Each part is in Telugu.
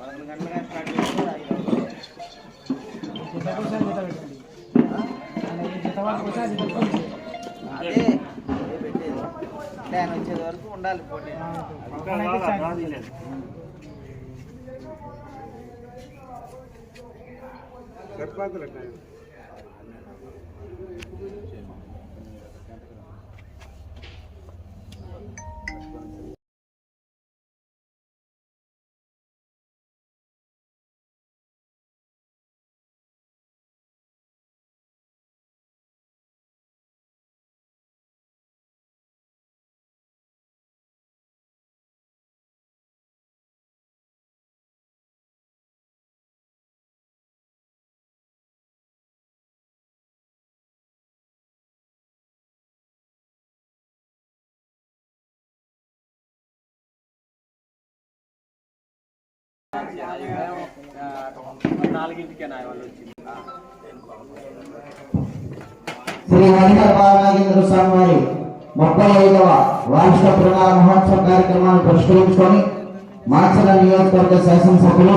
పదకొండు గంటలుగా స్టార్ట్ చేస్తే ఐదు అదే అదే పెట్టేది. అంటే ఆయన వచ్చేది వరకు ఉండాలి పోటీ. పక్కన నాలుగింటికే నా వాళ్ళు వచ్చింది. శ్రీ హరిహర స్వామి వారి ముప్పై ఐదవ వార్షిక పురాణ మహోత్సవ కార్యక్రమాన్ని పురస్కరించుకొని మాచల నియోజకవర్గ శాసనసభ్యులు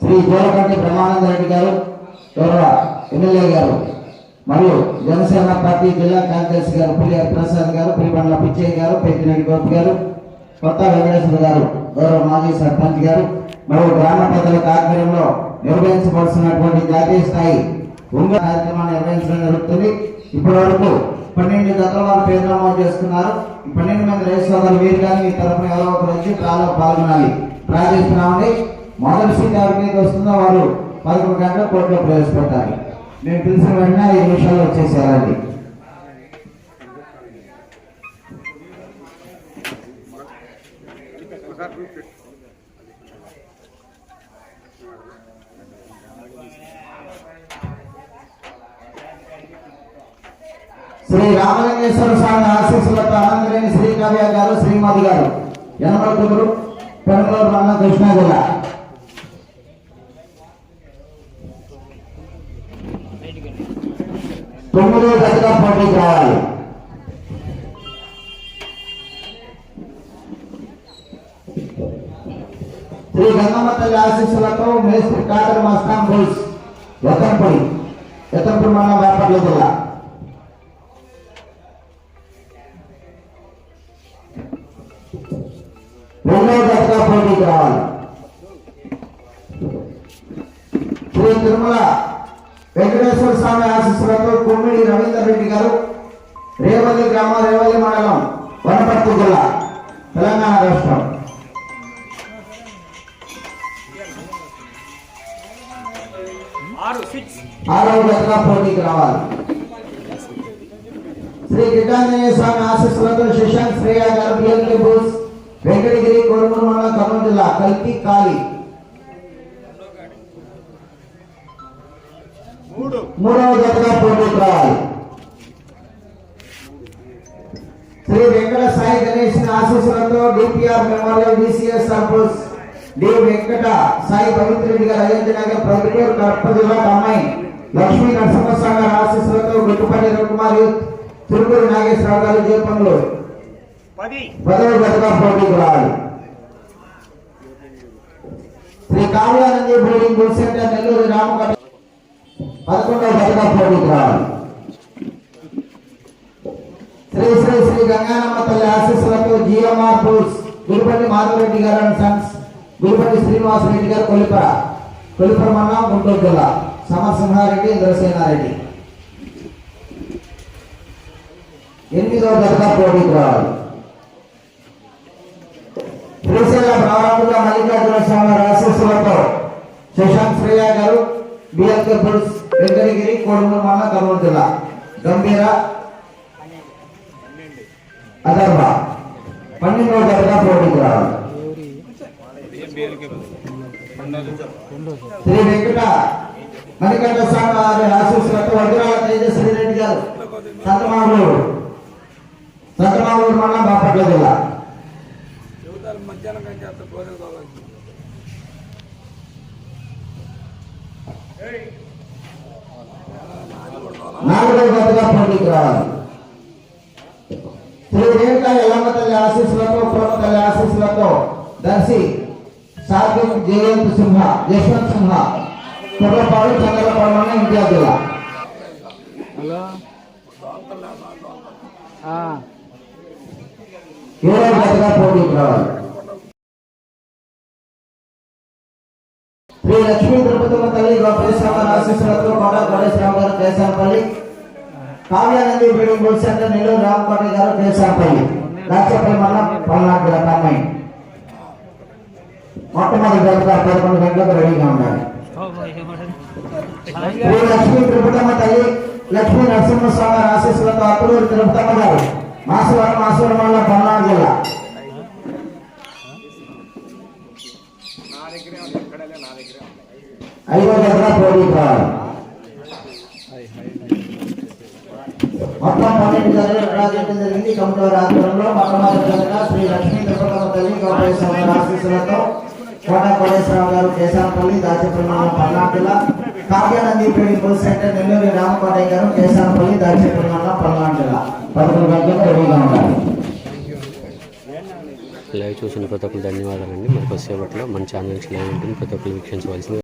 శ్రీ జోలకంటి బ్రహ్మానంద రెడ్డి గారు గౌరవ ఎమ్మెల్యే గారు మరియు జనసేన పార్టీ జిల్లా కాంగ్రెస్ గారు పులి ప్రసాద్ గారు పులిబండ్ల పిచ్చయ్య గారు పెద్దిరెడ్డి గోపి గారు కొత్త వెంకటేశ్వర గారు గౌరవ మాజీ సర్పంచ్ గారు మరియు గ్రామ పెద్దల ఆధ్వర్యంలో నిర్వహించబడుతున్నటువంటి జాతీయ స్థాయి ఉంగ కార్యక్రమాన్ని నిర్వహించడం జరుగుతుంది. ఇప్పటి వరకు పన్నెండు జతల వారు పేరు నమోదు చేసుకున్నారు. పన్నెండు మంది రైతు సోదరులు మీరు కానీ మీ తరఫున ఎవరో ఒకరు వచ్చి డ్రాలో పాల్గొనాలి. ప్రార్థిస్తున్నామండి మొదటి సీట్ ఎవరికైతే వస్తుందో వారు పదకొండు గంటల కోర్టులో ప్రవేశపెట్టాలి. మేము పిలిచిన వెంటనే ఐదు నిమిషాలు వచ్చేసారండి శ్రీ రామలింగేశ్వర స్వామి ఆశీస్సులతో ఆనందలేని శ్రీ కావ్య గారు శ్రీమతి గారు. యనమలకూరు పెనమలూరు మండలం కృష్ణా జిల్లా. తొమ్మిదో గదిగా పోటీకి రావాలి శ్రీ గంగమ్మ తల్లి ఆశీస్సులతో మేస్త్రి కాటర్ మస్తాన్ బోల్స్ ఎత్తంపూడి ఎత్తంపూడి మన వేపట్ల జిల్లా. రెండవ దశగా పోటీకి రావాలి. శ్రీ తిరుమల వెంకటేశ్వర స్వామి ఆశీస్సులతో కొమ్మిడి రవీందర్ రెడ్డి గారు రేవల్లి గ్రామ రేవల్లి మండలం వనపర్తి జిల్లా తెలంగాణ రాష్ట్రం. ఆరవ దశగా పోటీకి రావాలి. శ్రీ గిడ్డాంజనేయ స్వామి ఆశీస్సులతో శశాంక్ శ్రేయ గారు బిఎల్కే బోస్ వెంకటగిరి కోరుమూరు మండలం కర్నూలు జిల్లా కల్కి కాలి మూడవ జతగా పోటీకి రావాలి. శ్రీ వెంకట సాయి గణేష్ ఆశీస్సులతో డిపిఆర్ మెమోరియల్ డిసిఎస్ సర్పోస్ డి వెంకట సాయి పవిత్ర రెడ్డి గారు అయోధ్య నగర్ ప్రతిపూర్ కడప జిల్లా అమ్మాయి లక్ష్మీ నరసింహస్వామి గారి ఆశీస్సులతో గుట్టుపల్లి రవికుమార్ నాగేశ్వరరావు గారు పదవ జతగా పోటీకి రావాలి Shri Kavyanandi breeding bull centre Nellore పదకొండవ పోటీకి రావాలి శ్రీ శ్రీ శ్రీ గంగానమ్మ తల్లి ఆశీస్సులతో జిఎంఆర్ బుల్స్ గురుపల్లి మాధవరెడ్డి గారు అండ్ సన్స్ గురుపల్లి శ్రీనివాసరెడ్డి గారు కొలిపర కొలిపర మండలం గుంటూరు జిల్లా. సమరసింహారెడ్డి ఇంద్రసేనారెడ్డి ఎనిమిదవ జతగా పోటీకి రావాలి శ్రీశైల ప్రారంభంగా మల్లికార్జున స్వామి ఆశీస్సులతో శశాంత్ శ్రేయ గారు బిఎల్కే బుల్స్ వెంకటగిరి కోడుమూరు మండలం కర్నూలు జిల్లా. గంభీర అదర్వ. పన్నెండవ జతగా పోటీకి రావాలి శ్రీ వెంకట మణికంఠ స్వామి వారి ఆశీస్సులతో వజ్రాల తేజస్వరి రెడ్డి గారు. సంతమామూరు సంతమామూరు మండలం బాపట్ల జిల్లా. రావాలి. శ్రీ రేణుక ఎల్లమ్మ తల్లి ఆశీస్సులతో పూర్ణ తల్లి ఆశీస్సులతో దర్శి సాత్విక్ జయంత్ సింహ యశ్వంత్ సింహ కుర్రపాడు చంద్రపాడు మండలం ఎన్టీఆర్ జిల్లా హలో ఆ, ఏడో జతగా పోటీకి రావాలి శ్రీ లక్ష్మీ తిరుపతమ్మ తల్లి గోపేశ్వర ఆశీస్సులతో Kota Koteswararao garu Kesarapalli Kavyanandi building bull centre Nellore Ramakota garu Kesarapalli Dachepalli మండలం పల్నాడు జిల్లా కమ్మాయి మొట్టమొదటి జతగా పదకొండు గంటలకు రెడీగా ఉండాలి శ్రీ లక్ష్మీ తిరుపతమ్మ తల్లి లక్ష్మీ నరసింహస్వామి ఆశీస్సులతో అప్పులూరు తిరుపతమ్మ గారు మాసవరం మాసవరం వల్ల పల్నాడు జిల్లా. ఐదో జతగా పోటీ కావాలి మొత్తం పన్నెండు జతలు రాజేయడం జరిగింది. కమిటీ వారి ఆధ్వర్యంలో మొట్టమొదటి జతగా శ్రీ లక్ష్మీ తిరుపతమ్మ తల్లి గౌరవ ఆశీస్సులతో కోట కోటేశ్వరరావు గారు కేశానపల్లి దాచేపల్లి మండలం పల్నాడు జిల్లా కావ్యానంది పీడిపుల్ సెంటర్ నెల్లూరు రామకోటయ్య గారు కేశానపల్లి దాచేపల్లి మండలం పల్నాడు పదకొండు గంటలకు రెడీగా ఉండాలి. లైవ్ చూసిన ప్రతి ఒక్కరు ధన్యవాదాలండి. మరి కొద్దిసేపట్లో మన ఛానల్స్ లైవ్ ఉంటుంది. ప్రతి ఒక్కరు వీక్షించవలసింది.